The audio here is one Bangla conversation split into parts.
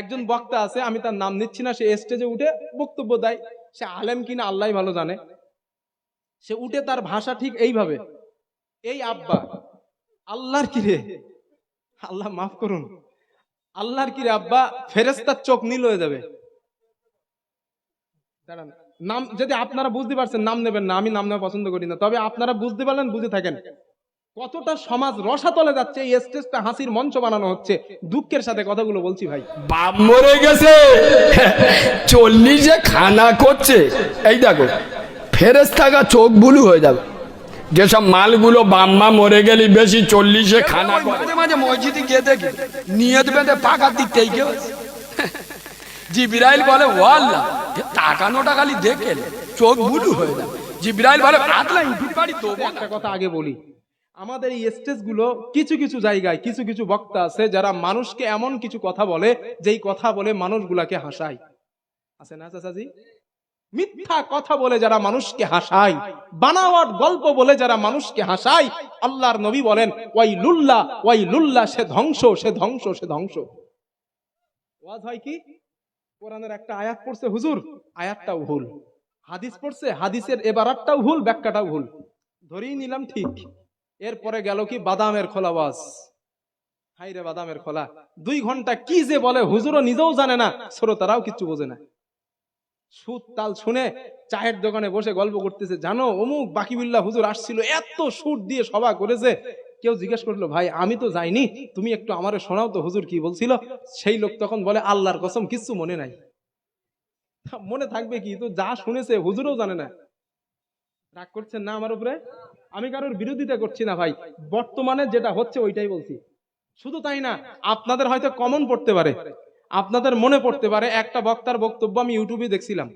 একজন বক্তা আছে, আমি তার নাম নিচ্ছি না, সে স্টেজে উঠে বক্তব্য দেয়। সে আলেম কিনা আল্লাহ ভালো জানে। সে উঠে তার ভাষা ঠিক এইভাবে, এই আব্বা, আল্লাহর কিরে আল্লাহ মাফ করুন। আল্লাহর কিরে আব্বা? ফেরেস্তার চোখ নীল হয়ে যাবে। নাম যদি আপনারা বুঝতে পারছেন, নাম নেবেন না, আমি নাম নেওয়া পছন্দ করি না। তবে আপনারা বুঝতে পারলেন, বুঝে থাকেন। কতটা সমাজ রসাতলে যাচ্ছে এই স্টেজটা হাসির মঞ্চ বানানো হচ্ছে। দুঃখের সাথে কথাগুলো বলছি ভাই। বাপ মরে গেছে। চল্লিশে খানা করছে এই দেখো ফেরেস থাকা চোখ বুলু হয়ে যাবে। যেসব মালগুলো বাম্মা মরে গেলি বেশি চল্লিশে খানা করে। মাঝে মাঝে মসজিদে গিয়ে দেখি নিয়ত বেঁধে পাকার দিক থেকে কেউ। জিবিরাইল বলে ও আল্লাহ এ তাকানোটা খালি দেখে চোখ বুলু হয়ে যাবে। জিবিরাইল বলে বাড়ি তো একটা কথা আগে বলি আমাদের এই স্টেজগুলো কিছু কিছু জায়গায় কিছু কিছু বক্তা আছে যারা মানুষকে এমন কিছু কথা বলে, যেই কথা বলে মানুষগুলাকে হাসায়। আছে না চাচাজি? মিথ্যা কথা বলে যারা মানুষকে হাসায়, বানাওয়াট গল্প বলে যারা মানুষকে হাসায়, আল্লাহর নবী বলেন ওয়াই লুল্লা ওয়াই লুল্লা সে ধ্বংস সে ধ্বংস সে ধ্বংস। ওয়াজ হয় কি? কোরআনের একটা আয়াত পড়ছে, হুজুর, আয়াতটাও ভুল। হাদিস পড়ছে, হাদিসের এবারাতটাও ভুল, ব্যাখ্যাটাও ভুল। ধরেই নিলাম ঠিক। এরপরে গেল কি? বাদামের খোলা বাস হাই রে বাদামের খোলা। দুই ঘণ্টা কি যে বলে, হুজুরও নিজেও জানে না, শ্রোতারাও কিচ্ছু বোঝে না। সুদ তাল শুনে চায়ের দোকানে বসে গল্প করতেছে, জানো, অমুক বাকি বাকিবুল্লাহ হুজুর আসছিল, এত সুদ দিয়ে সভা করেছে। কেউ জিজ্ঞেস করল, ভাই, আমি তো যাইনি, তুমি একটু আমারে শোনাও তো, হুজুর কি বলছিল? সেই লোক তখন বলে, আল্লাহর কসম, কিচ্ছু মনে নাই। মনে থাকবে কি? তো যা শুনেছে, হুজুরও জানে না। রাগ করছেন না আমার উপরে? আমি কারোর বিরোধিতা করছি না ভাই। বর্তমানে যেটা হচ্ছে ওইটাই বলছি। শুধু তাই না, আপনাদের হয়তো কমন পড়তে পারে। আপনাদের মনে পড়তে পারে, একটা বক্তার বক্তব্য আমি ইউটিউবে দেখছিলাম।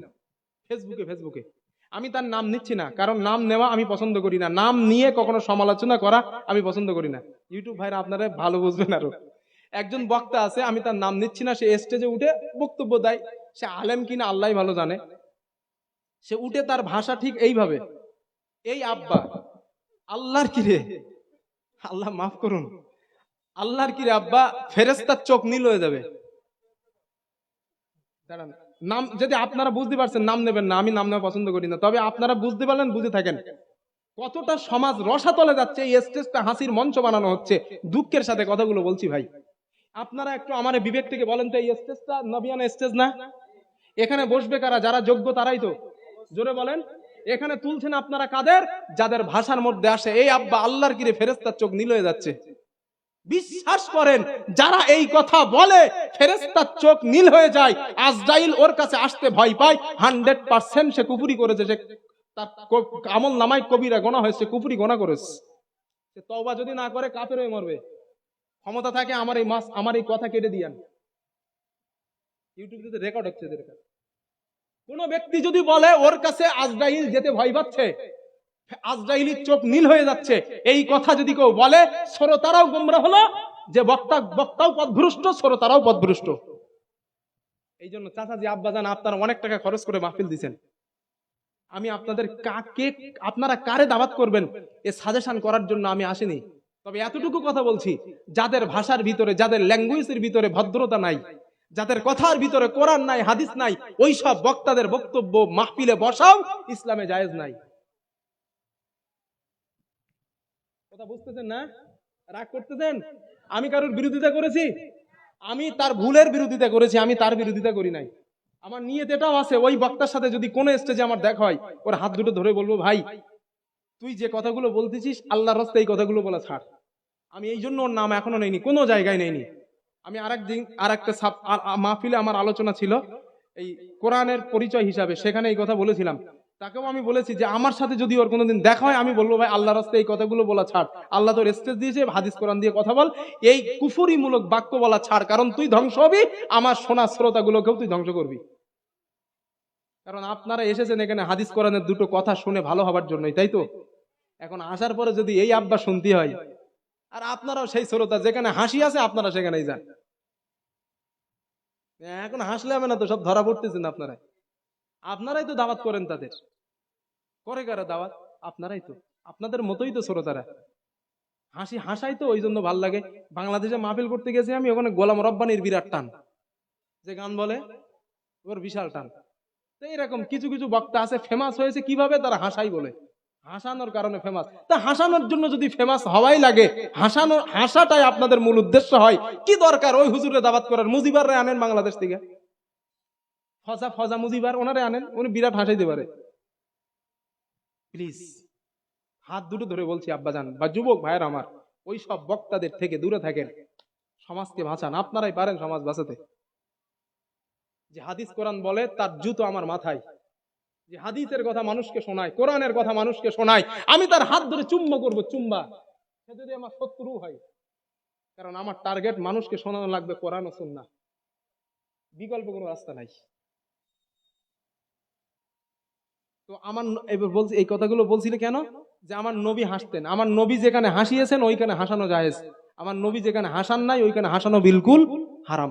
ফেসবুকে ফেসবুকে। আমি তার নাম নিচ্ছি না, কারণ নাম নেওয়া আমি পছন্দ করি না। নাম নিয়ে কখনো সমালোচনা করা আমি পছন্দ করি না। ইউটিউব ভাইরা আপনারা ভালো বুঝবেন আরও। একজন বক্তা আছে, আমি তার নাম নিচ্ছি না, সে স্টেজে উঠে বক্তব্য দেয়। সে আলেম কিনা আল্লাহ ভালো জানে। সে উঠে তার ভাষা ঠিক এইভাবে। এই আব্বা আল্লাহর কিরে? আল্লাহ মাফ করুন। আল্লাহর কিরে আব্বা? ফেরেস্তার চোখ নীল হয়ে যাবে। নাম যদি আপনারা বুঝতে পারছেন, নাম নেবেন না, আমি নাম নেওয়া পছন্দ করি না। তবে আপনারা বুঝতে পারলেন, বুঝে থাকেন। কতটা সমাজ রসাতলে যাচ্ছে, এই স্টেজটা হাসির মঞ্চ বানানো হচ্ছে। দুঃখের সাথে কথাগুলো বলছি ভাই। আপনারা একটু আমার বিবেক থেকে বলেন তো, এই স্টেজটা নবিয়ানা স্টেজ না? এখানে বসবে কারা? যারা যোগ্য তারাই তো। জোরে বলেন। এখানে তুলছেন আপনারা কাদের? যাদের ভাষার মধ্যে আসে, এই আব্বা আল্লাহর কিরে ফেরেস্তার চোখ নীল হয়ে যাচ্ছে। বিশ্বাস করেন, যারা এই কথা বলে ফেরেস্তার চোখ নীল হয়ে যায়, আজরাইল ওর কাছে আসতে ভয় পায়, হান্ড্রেড পার্সেন্ট সে কুপুরি করেছে, সে তার আমল নামায় কবিরা গোনা হয়েছে কুপুরি গোনা করেছে। সে তওবা যদি না করে, কাফের হয়ে মরবে। ক্ষমতা থাকে, আমার এই মাস, আমার এই কথা কেটে দিয়ান। ইউটিউবে রেকর্ড হচ্ছে এদের কাছে। কোন ব্যক্তি যদি বলে, ওর কাছে আজরাইল যেতে ভয় পাচ্ছে, আজরাইলির চোখ নীল হয়ে যাচ্ছে, এই কথা যদি কেউ বলে, শ্রোতারাও গোমরা হলো, যে বক্তা, বক্তাও পথভ্রষ্ট, শ্রোতারাও পথভ্রষ্ট। এই জন্য চাচাজি, আব্বাজান, আপনারা অনেক টাকা খরচ করে মাহফিল দিচ্ছেন আমি আপনাদের কাকে, আপনারা কারে দাওয়াত করবেন, এ সাজেশন করার জন্য আমি আসিনি। তবে এতটুকু কথা বলছি, যাদের ভাষার ভিতরে, যাদের ল্যাঙ্গুয়েজের ভিতরে ভদ্রতা নাই যাদের কথার ভিতরে কোরআন নাই, হাদিস নাই ওই সব বক্তাদের বক্তব্য মাহফিলে বসাও, ইসলামে জায়েজ নাই। কথা বুঝতেছেন না? রাগ করতেছেন? আমি কারোর বিরোধিতা করেছি? আমি তার ভুলের বিরোধিতা করেছি, আমি তার বিরোধিতা করি নাই। আমার নিয়ত এটাও আছে, ওই বক্তার সাথে যদি কোনো স্টেজে আমার দেখা হয়, ওর হাত দুটো ধরে বলব, ভাই, তুই যে কথাগুলো বলতেছিস, আল্লাহর রাস্তায় এই কথাগুলো বলা ছাড়। আমি এই জন্য ওর নাম এখনও নেইনি, কোনো জায়গায় নেইনি। আমি আরেক দিন আর একটা মাহফিলে আমার আলোচনা ছিল, এই কোরআনের পরিচয় হিসাবে, সেখানে এই কথা বলেছিলাম। তাকেও আমি বলেছি যে, আমার সাথে যদি ওর কোনোদিন দেখা হয়, আমি বলব, ভাই আল্লাহ রাস্তায় এই কথাগুলো বলা ছাড়। আল্লাহ তোর স্টেজ দিয়েছে, হাদিস, কোরআন দিয়ে কথা বল। এই কুফুরিমূলক বাক্য বলা ছাড়, কারণ তুই ধ্বংস হবি, আমার শোনা শ্রোতাগুলোকেও তুই ধ্বংস করবি। কারণ আপনারা এসেছেন এখানে হাদিস, কোরআনের দুটো কথা শুনে ভালো হবার জন্যই, তাই তো? এখন আসার পরে যদি এই আব্বা শুনতে হয় আর আপনারাও সেই শ্রোতা, যেখানে হাসি আছে আপনারা সেখানেই যান। এখন হাসলে হবে না তো, সব ধরা পড়তেছেন আপনারা আপনারাই তো দাওয়াত করেন তাদের। করে কারা দাওয়াত? আপনারাই তো। আপনাদের মতোই তো শ্রোতারা। হাসি হাসাই তো ওই জন্য ভালো লাগে। বাংলাদেশে মাহফিল করতে গেছি আমি, ওখানে গোলাম রব্বানির বিরাট টান। যে গান বলে, ওর বিশাল টান। তো এরকম কিছু কিছু বক্তা আছে ফেমাস হয়েছে, কীভাবে তারা হাসাই বলে? হাসানোর কারণে ফেমাস তা হাসানোর জন্য যদি ফেমাস হওয়াই লাগে হাসানো হাসাটাই আপনাদের মূল উদ্দেশ্য হয়। কি দরকার ওই হুজুরে দাবাত করার? মুজিবারে আনেন বাংলাদেশ থেকে। ফজা ফজা মুজিবার ওনারে আনেন, উনি বিরাট হাসাইতে পারে। প্লিজ হাত দুটো ধরে বলছি আব্বাজান বা যুবক ভাইয়ের আমার, ওই সব বক্তাদের থেকে দূরে থাকেন। সমাজকে বাঁচান, আপনারাই পারেন সমাজ বাঁচাতে। যে হাদিস কোরআন বলে, তার জুতো আমার মাথায়। যে হাদিসের কথা মানুষকে শোনায়, কোরআনের কথা মানুষকে শোনায়, আমি তার হাত ধরে চুম্ব করব, চুম্বা। সে যদি আমার শত্রু হয়, কারণ আমার টার্গেট মানুষকে শোনানো লাগবে কোরআন ও সুন্নাহ। বিকল্প কোনো রাস্তা নাই। তো আমার এবার বলছি, এই কথাগুলো বলছিলে কেন? যে আমার নবী হাসতেন। আমার নবী যেখানে হাসিয়েছেন, ওইখানে হাসানো জায়েজ। আমার নবী যেখানে হাসান নাই, ওইখানে হাসানো বিলকুল হারাম।